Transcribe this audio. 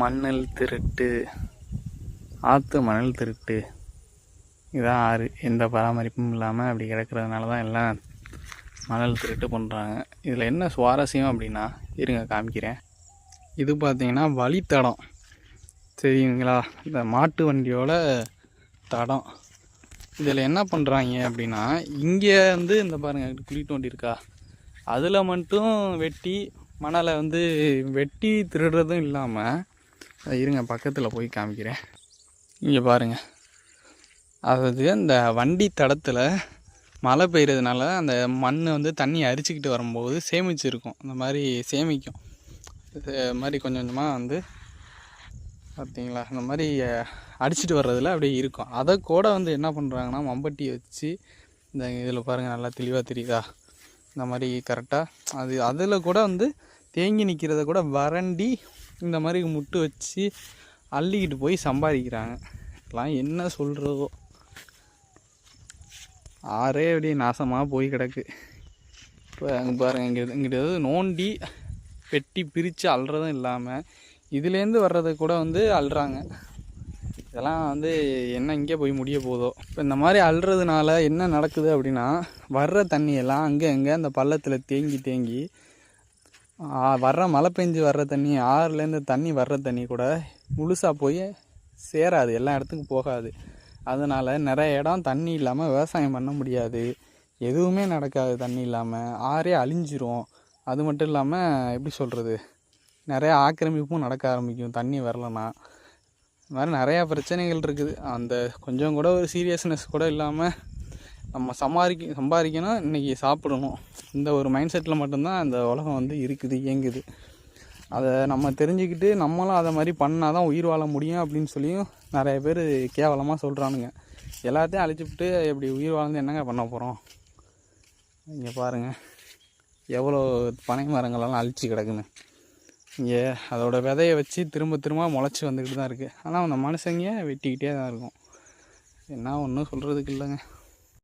மணல் திருட்டு ஆற்று மணல் திருட்டு. இதான் ஆறு. எந்த பராமரிப்பும் இல்லாமல் அப்படி கிடக்கிறதுனால தான் எல்லாம் மணல் திருட்டு பண்ணுறாங்க இதில் என்ன சுவாரஸ்யம் அப்படின்னா இருங்க காமிக்கிறேன். இது பார்த்திங்கன்னா வழித்தடம். சரிங்களா இந்த மாட்டு வண்டியோட தடம். இதில் என்ன பண்ணுறாங்க அப்படின்னா இங்கே வந்து இந்த பாருங்கள் குழி தோண்டி இருக்கா? அதில் மட்டும் வெட்டி மணலை வந்து வெட்டி திருடுறதும் இல்லாமல் இருங்க பக்கத்தில் போய் காமிக்கிறேன். இங்கே பாருங்கள் அதாவது அந்த வண்டி தடத்தில் மழை பெய்கிறதுனால அந்த மண் வந்து தண்ணி அரிச்சுக்கிட்டு வரும்போது சேமிச்சிருக்கும். அந்த மாதிரி சேமிக்கும். இது மாதிரி கொஞ்சம் கொஞ்சமாக வந்து பார்த்தீங்களா இந்த மாதிரி அடிச்சிட்டு வர்றதில் அப்படியே இருக்கும். அதை கூட வந்து என்ன பண்ணுறாங்கன்னா மம்பட்டி வச்சு இந்த இதில் பாருங்கள் நல்லா தெளிவாக தெரியுதா? இந்த மாதிரி கரெக்டாக அது அதில் கூட வந்து தேங்கி நிற்கிறத கூட வறண்டி இந்த மாதிரி முட்டு வச்சு அள்ளிக்கிட்டு போய் சம்பாதிக்கிறாங்க. இதெல்லாம் என்ன சொல்கிறதோ ஆறே அப்படியே நாசமாக போய் கிடக்கு. இப்போ அங்கே பாருங்கள் இங்கே இங்கிட்ட நோண்டி வெட்டி பிரித்து அல்றதும் இல்லாமல் இதுலேருந்து வர்றது கூட வந்து அல்றாங்க இதெல்லாம் வந்து என்ன இங்கே போய் முடிய போதோ. இப்போ இந்த மாதிரி அள்ளுறதுனால என்ன நடக்குது அப்படின்னா வர்ற தண்ணியெல்லாம் அங்கே அங்கே அந்த பள்ளத்தில் தேங்கி தேங்கி வர்ற மழை பெஞ்சு வர்ற தண்ணி ஆறுலேருந்து தண்ணி வர்ற தண்ணி கூட முழுசாக போய் சேராது. எல்லா இடத்துக்கும் போகாது. அதனால் நிறைய இடம் தண்ணி இல்லாமல் விவசாயம் பண்ண முடியாது. எதுவுமே நடக்காது தண்ணி இல்லாமல் ஆறே அழிஞ்சிரும். அது மட்டும் இல்லாமல் எப்படி சொல்கிறது நிறையா ஆக்கிரமிப்பும் நடக்க ஆரம்பிக்கும் தண்ணி வரலன்னா. இந்த மாதிரி நிறையா பிரச்சனைகள் இருக்குது. அந்த கொஞ்சம் கூட ஒரு சீரியஸ்னஸ் கூட இல்லாமல் நம்ம சம்பாதிக்க சம்பாதிக்கணும் இன்றைக்கி சாப்பிடணும். இந்த ஒரு மைண்ட் செட்டில் மட்டும்தான் இந்த உலகம் வந்து இருக்குது இயங்குது. அதை நம்ம தெரிஞ்சுக்கிட்டு நம்மளும் அதை மாதிரி பண்ணால் தான் உயிர் வாழ முடியும் அப்படின்னு சொல்லியும் நிறைய பேர் கேவலமாக சொல்கிறானுங்க எல்லாத்தையும் அழிச்சுப்பிட்டு எப்படி உயிர் வாழ்ந்து என்னங்க பண்ண போகிறோம் இங்கே பாருங்கள் எவ்வளோ பனை மரங்களெல்லாம் அழிச்சு கிடக்குன்னு. இங்கே அதோட விதையை வச்சு திரும்ப திரும்ப முளைச்சி வந்துக்கிட்டு தான் இருக்குது ஆனால் அந்த மனுஷங்க வெட்டிக்கிட்டே தான் இருக்கும். என்ன ஒன்றும் சொல்கிறதுக்கு இல்லைங்க.